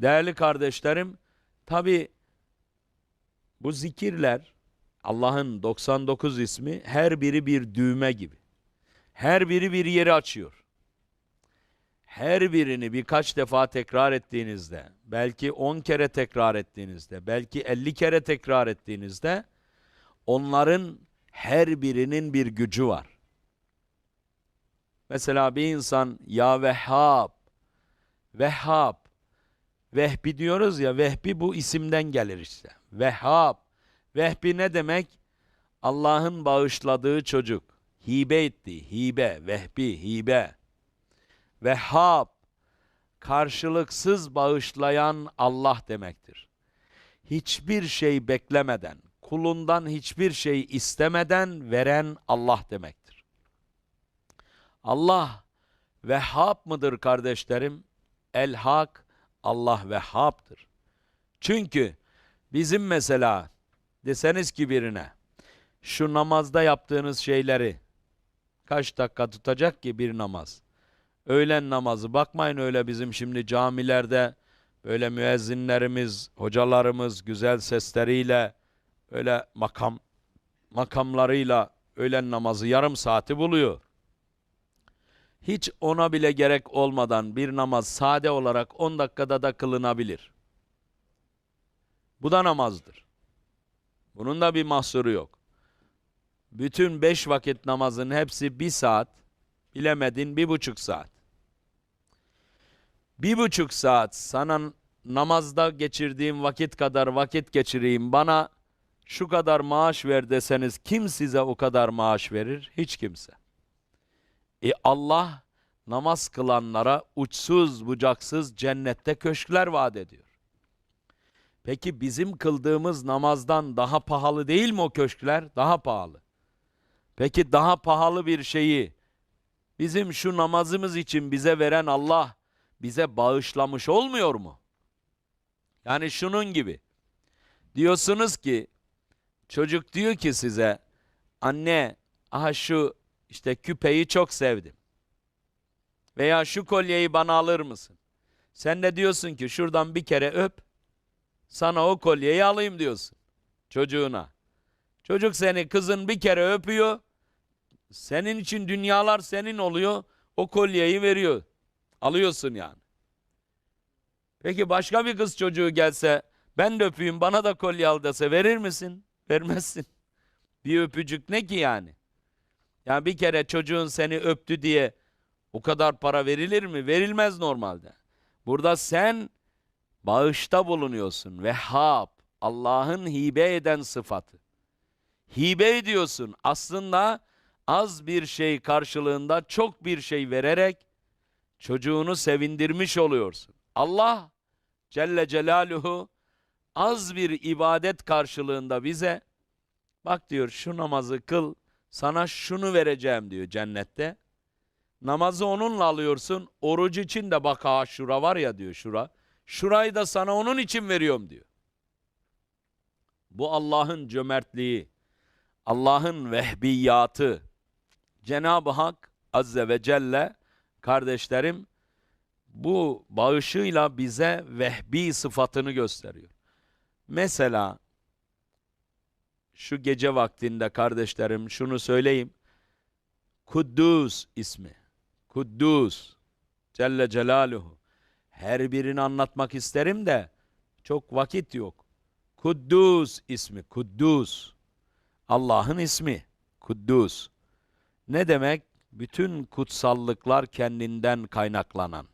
Değerli kardeşlerim, tabi bu zikirler Allah'ın 99 ismi her biri bir düğme gibi. Her biri bir yeri açıyor. Her birini birkaç defa tekrar ettiğinizde, belki 10 kere tekrar ettiğinizde, belki 50 kere tekrar ettiğinizde onların her birinin bir gücü var. Mesela bir insan ya Vehhab, Vehhab, Vehbi diyoruz ya, Vehbi bu isimden gelir işte. Vehhab, Vehbi ne demek? Allah'ın bağışladığı çocuk. Hibe etti, hibe, Vehbi, hibe. Vehhab, karşılıksız bağışlayan Allah demektir. Hiçbir şey beklemeden, kulundan hiçbir şey istemeden veren Allah demektir. Allah Vehhab mıdır kardeşlerim? El-Hak, Allah Vehhab'dır. Çünkü bizim mesela deseniz ki birine şu namazda yaptığınız şeyleri kaç dakika tutacak ki bir namaz? Öğlen namazı bakmayın öyle bizim şimdi camilerde böyle müezzinlerimiz, hocalarımız güzel sesleriyle öyle makam makamlarıyla öğlen namazı yarım saati buluyor. Hiç ona bile gerek olmadan bir namaz sade olarak 10 dakikada da kılınabilir. Bu da namazdır. Bunun da bir mahsuru yok. Bütün beş vakit namazın hepsi bir saat, bilemedin bir buçuk saat. Bir buçuk saat sana namazda geçirdiğim vakit kadar vakit geçireyim, bana şu kadar maaş ver deseniz kim size o kadar maaş verir? Hiç kimse. E Allah namaz kılanlara uçsuz bucaksız cennette köşkler vaat ediyor. Peki bizim kıldığımız namazdan daha pahalı değil mi o köşkler? Daha pahalı. Peki daha pahalı bir şeyi bizim şu namazımız için bize veren Allah bize bağışlamış olmuyor mu? Yani şunun gibi. Diyorsunuz ki çocuk diyor ki size anne aha şu işte küpeyi çok sevdim. Veya şu kolyeyi bana alır mısın? Sen de diyorsun ki şuradan bir kere öp sana o kolyeyi alayım diyorsun çocuğuna. Çocuk seni kızın bir kere öpüyor. Senin için dünyalar senin oluyor. O kolyeyi veriyor. Alıyorsun yani. Peki başka bir kız çocuğu gelse ben de öpeyim bana da kolye al dese verir misin? Vermezsin. Bir öpücük ne ki yani? Yani bir kere çocuğun seni öptü diye o kadar para verilir mi? Verilmez normalde. Burada sen bağışta bulunuyorsun. Vehhab, Allah'ın hibe eden sıfatı. Hibe ediyorsun. Aslında az bir şey karşılığında çok bir şey vererek çocuğunu sevindirmiş oluyorsun. Allah Celle Celaluhu az bir ibadet karşılığında bize bak diyor şu namazı kıl sana şunu vereceğim diyor cennette. Namazı onunla alıyorsun. Oruç için de bak ha şura var ya diyor şura. Şurayı da sana onun için veriyorum diyor. Bu Allah'ın cömertliği, Allah'ın vehbiyatı. Cenab-ı Hak Azze ve Celle kardeşlerim bu bağışıyla bize vehbi sıfatını gösteriyor. Mesela şu gece vaktinde kardeşlerim şunu söyleyeyim. Kuddus ismi. Kuddus. Celle Celaluhu. Her birini anlatmak isterim de çok vakit yok. Kuddus ismi. Kuddus. Allah'ın ismi. Kuddus. Ne demek? Bütün kutsallıklar kendinden kaynaklanan.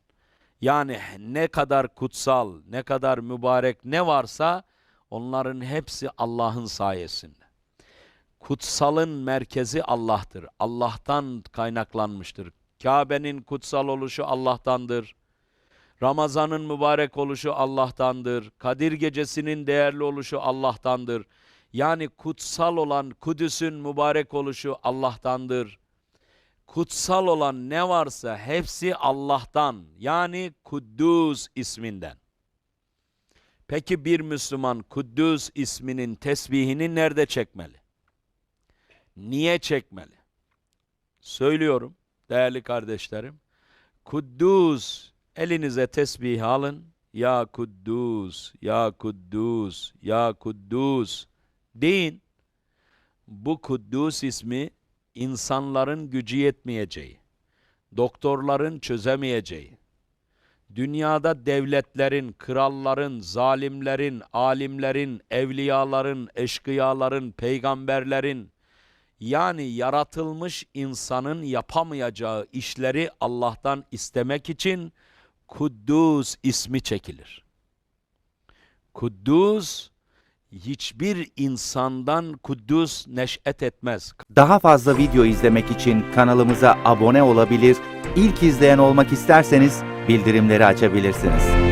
Yani ne kadar kutsal, ne kadar mübarek ne varsa onların hepsi Allah'ın sayesinde. Kutsalın merkezi Allah'tır. Allah'tan kaynaklanmıştır. Kabe'nin kutsal oluşu Allah'tandır. Ramazan'ın mübarek oluşu Allah'tandır. Kadir gecesinin değerli oluşu Allah'tandır. Yani kutsal olan Kudüs'ün mübarek oluşu Allah'tandır. Kutsal olan ne varsa hepsi Allah'tan. Yani Kuddus isminden. Peki bir Müslüman Kuddus isminin tesbihini nerede çekmeli? Niye çekmeli? Söylüyorum değerli kardeşlerim. Kuddus elinize tesbih alın, Ya Kuddus, Ya Kuddus, Ya Kuddus deyin. Bu Kuddus ismi insanların gücü yetmeyeceği, doktorların çözemeyeceği, dünyada devletlerin, kralların, zalimlerin, alimlerin, evliyaların, eşkıyaların, peygamberlerin yani yaratılmış insanın yapamayacağı işleri Allah'tan istemek için Kuddus ismi çekilir. Kuddus hiçbir insandan Kuddus neş'et etmez. Daha fazla video izlemek için kanalımıza abone olabilir, ilk izleyen olmak isterseniz bildirimleri açabilirsiniz.